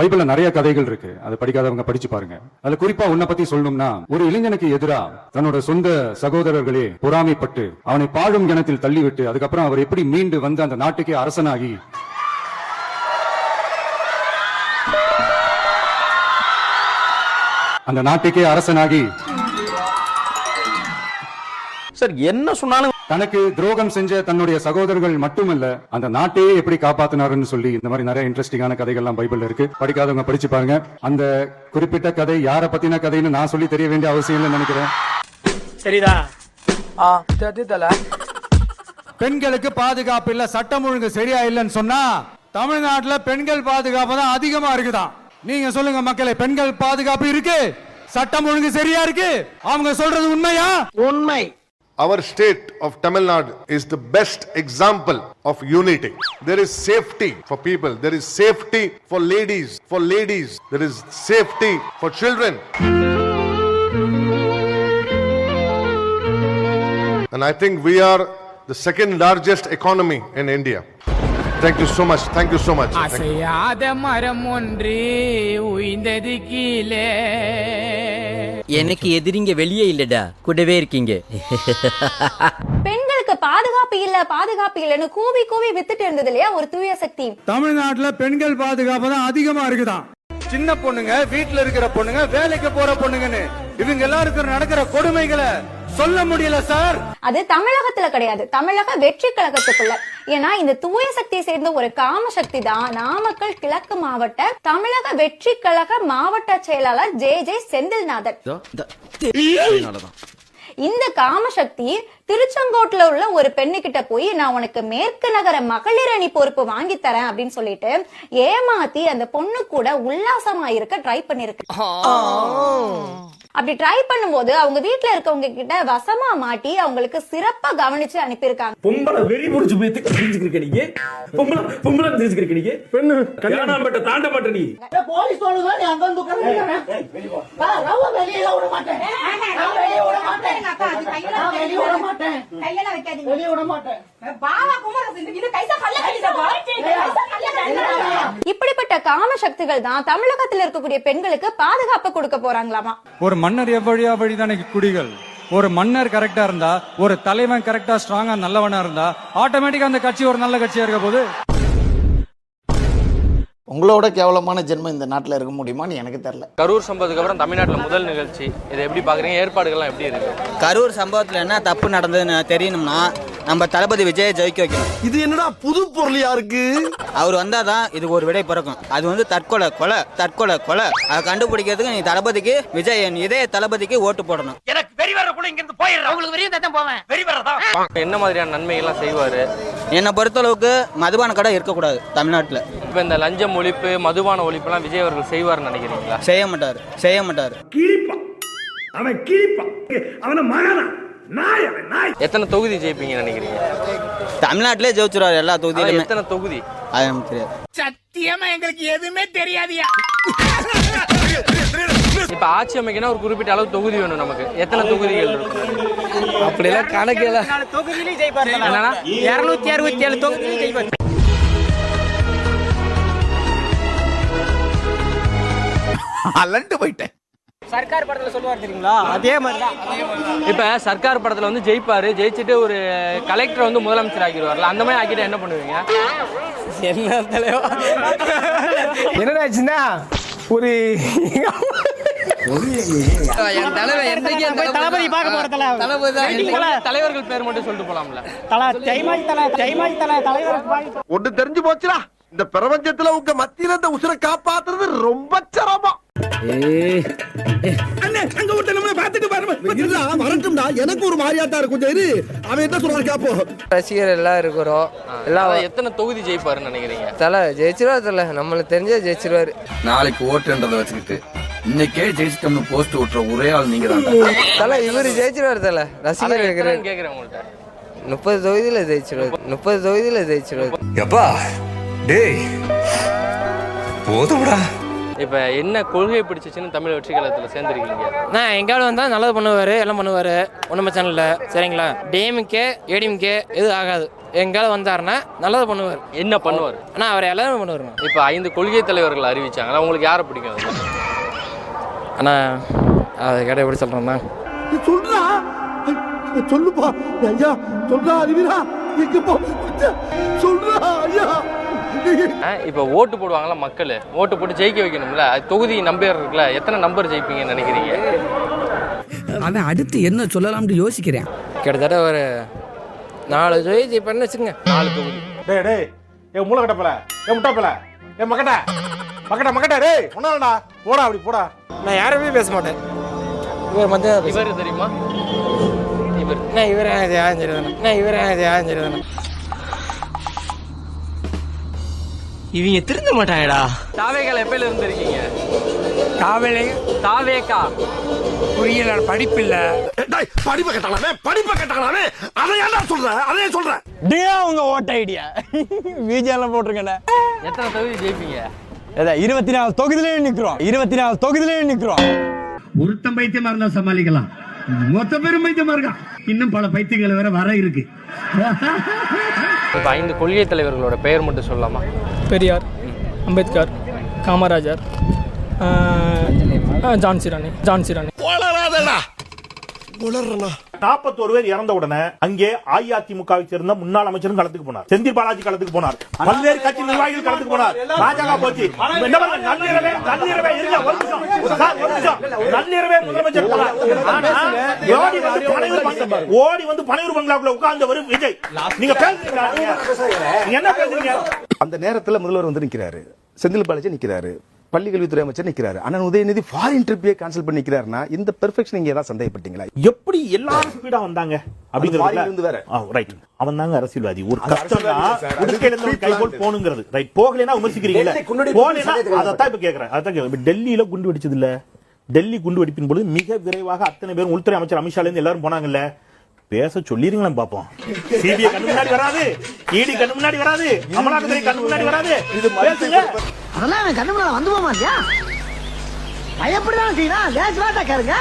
பைபிள்ல நிறைய கதைகள் இருக்கு. அதை படிக்காதவங்க படிச்சு பாருங்க. அதுல குறிப்பா உன்னை பத்தி சொல்லணும்னா ஒரு இளைஞனுக்கு எதிரா தன்னோட சொந்த சகோதரர்களே பொறாமைப்பட்டு அவனை பாழும் கிணத்தில் தள்ளிவிட்டு அதுக்கப்புறம் அவர் எப்படி மீண்டு வந்து அந்த நாட்டுக்கே அரசனாகி? அந்த நாட்டுக்கே அரசனாகி? சார் என்ன சொன்னாலும் தனக்கு துரோகம் செஞ்ச தன்னுடைய சகோதரர்கள் மட்டுமல்ல அந்த நாட்டையே எப்படி காப்பாத்தினாருன்னு சொல்லி இந்த மாதிரி நிறைய இன்ட்ரெஸ்டிங்கான கதைகள்லாம் பைபிள்ல இருக்கு. படிக்காதவங்க படிச்சு பாருங்க. அந்த குறிப்பிட்ட கதை யார பத்தின கதைன்னு நான் சொல்லி தெரிய வேண்டிய அவசியம் இல்லைன்னு நினைக்கிறேன். தெரியல பெண்களுக்கு பாதுகாப்பு இல்ல சட்டம் ஒழுங்கு சரியா இல்லைன்னு சொன்னா தமிழ்நாட்டுல பெண்கள் பாதுகாப்பு தான் அதிகமா இருக்குதாம் நீங்க சொல்லுங்க மக்களே பெண்கள் பாதுகாப்பு இருக்கு சட்டம் ஒழுங்கு சரியா இருக்கு? அவங்க சொல்றது உண்மையா? உண்மை. Our state of Tamil Nadu is the best example of unity. There is safety for people. There is safety for ladies. For ladies, there is safety for children. And I think we are the second largest economy in India. Thank you so much. Thank you so much. Thank you. அசையாத மரம் ஒன்று உயிந்தது கீழே எனக்கு எதிரிங்க வெளியே இல்லடா. கூடவே இருக்கீங்க. பெண்களுக்கு பாதுகாப்பு இல்ல பாதுகாப்பு இல்லன்னு கூவி கூவி வித்துட்டு இருந்தது இல்லையா ஒரு தூய சக்தி? தமிழ்நாட்டுல பெண்கள் பாதுகாப்பு தான் அதிகமா இருக்குதாம் சின்ன பொண்ணுங்க வீட்டுல இருக்கிற பொண்ணுங்க வேலைக்கு போற பொண்ணுங்கன்னு. இவங்க எல்லாருக்கும் நடக்கிற கொடுமைகளை சொல்ல முடியல சார். அது தமிழகத்துல கிடையாது. தமிழக வெற்றி கழகத்துக்குள்ள. ஏன்னா இந்த தூய சக்தியை சேர்ந்த ஒரு காம சக்தி தான் நாமக்கல் கிழக்கு மாவட்ட தமிழக வெற்றி கழக மாவட்ட செயலாளர் ஜே ஜே செந்தில்நாதன். இந்த காமசக்தி திருச்செங்கோட்டுல உள்ள ஒரு பெண்ணுகிட்ட போய் நான் உனக்கு மேற்கு நகர மகளிர் அணி பொறுப்பு வாங்கி தரேன் அப்படின்னு சொல்லிட்டு ஏமாத்தி அந்த பொண்ணு கூட உல்லாசமா இருக்க ட்ரை பண்ணிருக்கு. அப்படி ட்ரை பண்ணும்போது அவங்க வீட்ல இருக்கவங்க கிட்ட வசமா மாட்டி அவங்களுக்கு சிறப்பா கவனிச்சு அனுப்பியிருக்காங்க. பொம்பளை வெறி முடிச்சு போய் தெரிஞ்சுக்கிறீங்க நீங்க பொம்பளை பொம்பளை தெரிஞ்சுக்கிறீங்க நீங்க பெண்ணு கல்யாணம். பட்ட தாண்ட மாட்ட நீ போலீஸ் தோணுதா நீ அங்க வந்து உட்கார்ந்து வெளியில விட மாட்டேன். வெளியே விட மாட்டேன். நான் வெளியே விட மாட்டேன். வெளியே விட மாட்டேன். இப்படிப்பட்ட காம சக்திகள் தான் தமிழகத்துல இருக்கக்கூடிய பெண்களுக்கு பாதுகாப்பு கொடுக்க போறாங்களாமா? ஒரு மன்னர் எவ்வழியா வழிதானே குடிகள்? ஒரு மன்னர் கரெக்டா இருந்தா ஒரு தலைவன் கரெக்டா ஸ்ட்ராங்கா நல்லவனா இருந்தா ஆட்டோமேட்டிக்கா அந்த கட்சி ஒரு நல்ல கட்சியா இருக்க போது உங்களோட கேவலமான ஜென்மம் இந்த நாட்டுல இருக்க முடியுமான்னு எனக்கு தெரியல. கரூர் சம்பவத்துக்கு அப்புறம் தமிழ்நாட்டில் முதல் நிகழ்ச்சி. இதை எப்படி பார்க்குறீங்க? ஏற்பாடுகள்லாம் எப்படி இருக்கு? கரூர் சம்பவத்துல என்ன தப்பு நடந்ததுன்னு தெரியணும்னா நம்ம தளபதி விஜயை ஜெயிக்க வைக்கணும். இது என்னடா புது பொருளியா இருக்கு? அவர் வந்தாதான் இதுக்கு ஒரு விடை பிறக்கும். அது வந்து தற்கொலை கொலை தற்கொலை கொலை. அதை கண்டுபிடிக்கிறதுக்கு நீ தளபதிக்கு விஜய் என் இதய தளபதிக்கு ஓட்டு போடணும். எனக்கு வெறி வரக்குள்ள இங்க இருந்து போயிடுறேன் உங்களுக்கு வெறியும் தான் போவேன். வெறி வரதா என்ன மாதிரியான நன்மைகள்லாம் செய்வார்? என்னை பொறுத்தளவுக்கு மதுபான கடை இருக்கக்கூடாது தமிழ்நாட்டில். இப்போ இந்த லஞ்சம் ஒழிப்பு மதுபான ஒழிப்புலாம் விஜய் அவர்கள் செய்வார்னு நினைக்கிறீங்களா? செய்ய மாட்டார் செய்ய மாட்டார். கிழிப்பான். அவன் கிழிப்பான். அவன மகனா. எத்தனை தொகுதி ஜெயிப்பீங்கன்னு நினைக்கிறீங்க? தமிழ்நாட்டிலே ஜெயிச்சிருவார் எல்லா தொகுதியிலுமே. எத்தனை தொகுதி? அது நமக்கு தெரியாது. சத்தியமா எங்களுக்கு எதுவுமே தெரியாதியா? இப்போ ஆட்சி அமைக்கணும் ஒரு குறிப்பிட்ட அளவு தொகுதி வேணும் நமக்கு. எத்தனை தொகுதிகள் அப்படிலாம் கணக்கு தொகுதியிலும் ஜெயிப்பாரு. என்னன்னா? இருநூத்தி அறுபத்தி ஏழு தொகுதியிலும் ஜெயிப்பாரு. அலண்டு போயிட்டேன். சர்க்கார் படத்துல சொல்லுவார் தெரியுங்களா? அதே மாதிரி தான் இப்போ சர்க்கார் படத்தில் வந்து ஜெயிப்பார். ஜெயிச்சுட்டு ஒரு கலெக்டர் வந்து முதலமைச்சர் ஆக்கிடுவார்ல அந்த மாதிரி ஆக்கிட்டு என்ன பண்ணுவீங்க? என்ன தலைவா? என்னடாச்சுன்னா ஒரு தலைவர்கள் பேர் மட்டும் சொல்லிட்டு போலாம்ல. ஒண்ணு தெரிஞ்சு போச்சுடா. இந்த பிரபஞ்சத்துல உங்க மத்தியில இந்த உசுரை காப்பாத்துறது ரொம்ப சிரமம். அங்க விட்டு நம்ம பாத்துட்டு பாருங்க. வரட்டும்டா. எனக்கு ஒரு மாதிரியாட்டா இருக்கும் இரு அவன் என்ன கேப்போம் ரசிகர் எல்லாம் இருக்கிறோம். எல்லாம் எத்தனை தொகுதி ஜெயிப்பாருன்னு நினைக்கிறீங்க? தலை ஜெயிச்சிருவாரு தலை. நம்மளுக்கு தெரிஞ்சே ஜெயிச்சிருவாரு. நாளைக்கு ஓட்டுன்றதை வச்சுக்கிட்டு இன்னைக்கே ஜெயிச்சிட்டோம்னு போஸ்ட் விட்டுற ஒரே ஆள் நீங்க தான் தலை இவரு ஜெயிச்சிருவாரு தலை. ரசிகர் கேட்குறேன் உங்கள்கிட்ட? முப்பது தொகுதியில ஜெயிச்சிருவாரு. முப்பது தொகுதியில ஜெயிச்சிருவாரு. எப்பா டேய் போதும்டா. இப்போ என்ன கொள்கை பிடிச்சிச்சுன்னு தமிழ் வெற்றி கழகத்தில் சேர்ந்துருக்கீங்க? நான் எங்காவது வந்தா நல்லது பண்ணுவாரு எல்லாம் பண்ணுவாரு. ஒன்றும் பிரச்சனை இல்லை சரிங்களா? டிஎம்கே ஏடிஎம்கே எதுவும் ஆகாது. எங்கால வந்தாருன்னா நல்லது பண்ணுவார். என்ன பண்ணுவார்? ஆனால் அவர் எல்லாமே பண்ணுவாருண்ணா. இப்போ ஐந்து கொள்கை தலைவர்கள் அறிவிச்சாங்களா? உங்களுக்கு யாரை பிடிக்கும்? ஆனால் அதை கேட்ட எப்படி சொல்கிறேன்னா சொல்றா. சொல்லுப்பா. ஐயா சொல்றா போ சொல்றா ஐயா. இப்போ ஓட்டு போடுவாங்களா மக்கள்? ஓட்டு போட்டு ஜெயிக்க வைக்கணும்ல? அது தொகுதி நம்பர் இருக்குல்ல எத்தனை நம்பர் ஜெயிப்பீங்கன்னு நினைக்கிறீங்க? அவன் அடுத்து என்ன சொல்லலாம்னு யோசிக்கிறேன். கிட்டத்தட்ட ஒரு நாலு ஜோதி பண்ணு வச்சுங்க நாலு தொகுதி. டேய் டேய் ஏ மூளை கட்டப்பல ஏ முட்டாப்பல ஏ மக்கட்ட மக்கட்ட மக்கட்ட டேய் ஒன்னாடா போடா அப்படி போடா. நான் யாருமே பேச மாட்டேன். இவர் மத்திய இவர் தெரியுமா? இவர் நான் இவர் இது யாரும் தெரியாதுண்ணா நான் இவர் இது யாரும் தெரியாதுண்ணா இவங்க திருந்த மாட்டாங்கடா. தாவேகால எப்பயில இருந்து இருக்கீங்க காவலை தாவேகா புரியல படிப்பில்ல. படிப்பை கட்டலாமே படிப்பை கட்டலாமே. அதை ஏன்டா சொல்ற? அதே சொல்ற. டியா உங்க ஓட்ட ஐடியா. பிஜேல போட்டிருக்கேன் எத்தனை தொகுதி ஜெயிப்பீங்க? இருபத்தி நாலு தொகுதியிலே நிக்கிறோம். இருபத்தி நாலு தொகுதியிலே நிக்கிறோம். ஒருத்தன் பைத்தியமா இருந்தா சமாளிக்கலாம். மொத்த பேரும் பைத்தியமா இருக்கான். இன்னும் பல பைத்தியங்கள் வேற வர இருக்கு. இப்போ ஐந்து கொள்கை தலைவர்களோட பெயர் மட்டும் சொல்லலாமா? பெரியார் அம்பேத்கர் காமராஜர் ஜான்சி ராணி வளர்றனா நாற்பத்தோரு பேர் இறந்த உடனே அங்கே அஇஅதிமுகவை சேர்ந்த முன்னாள் அமைச்சரும் களத்துக்கு போனார். செந்தில் பாலாஜி களத்துக்கு போனார். பல்வேறு கட்சி நிர்வாகிகள் களத்துக்கு போனார். பாஜக போச்சு. இப்ப என்ன பண்ணுங்க? நள்ளிரவே நள்ளிரவே இருங்க ஒரு நிமிஷம். சார், ஒரு நிமிஷம். நள்ளிரவே முதலமைச்சர் போனார். ஆனா, ஓடி வந்து பனையூர் ஓடி வந்து பனையூர் பங்களாக்குள்ள உட்கார்ந்தவர் விஜய். நீங்க பேசுறீங்களா? என்ன பேசுறீங்க? அந்த நேரத்துல முதல்வர் வந்து நிக்கிறாரு. செந்தில் பாலாஜி நிக்கிறாரு. பள்ளி கல்வித்துறை அமைச்சர் நிக்கிறாரு. ஆனா உதயநிதி ஃபாரின் ட்ரிப்பே கேன்சல் பண்ணி நிக்கிறாருன்னா இந்த பெர்ஃபெக்ஷன் நீங்க ஏதாவது சந்தேகப்பட்டீங்களா? எப்படி எல்லாரும் ஸ்பீடா வந்தாங்க? இருந்து வேற. அப்படிங்கிறது ரைட் அவன் தாங்க அரசியல்வாதி. ஒரு அது கஷ்டம் அரசியல்வாதி சார். அது உடுக்கையில இருந்து ஒரு கைகோல் போகணுங்கிறது. ரைட் போகலைன்னா விமர்சிக்கிறீங்களா போகலைன்னா அதான் இப்ப கேக்குறேன். அதான் டெல்லியில குண்டு வெடிச்சது இல்ல. டெல்லி குண்டு வெடிப்பின் பொழுது மிக விரைவாக அத்தனை பேரும் உள்துறை அமைச்சர் அமித்ஷால இருந்து எல்லாரும் போனாங்கல்ல. பேச சொல்லிருங்களேன் பாப்போம். சிபிஐ கண்ணு முன்னாடி வராது இடி கண்ணு முன்னாடி வராது அமலாக்கத்துறை கண்ணு முன்னாடி வராது. இது பேசுங்க. அதெல்லாம் கண்ணு முன்னால வந்து போக மாட்டியா? பயப்படலாம் செய்யறான்? லேஸ் வாட்டா கேளுங்க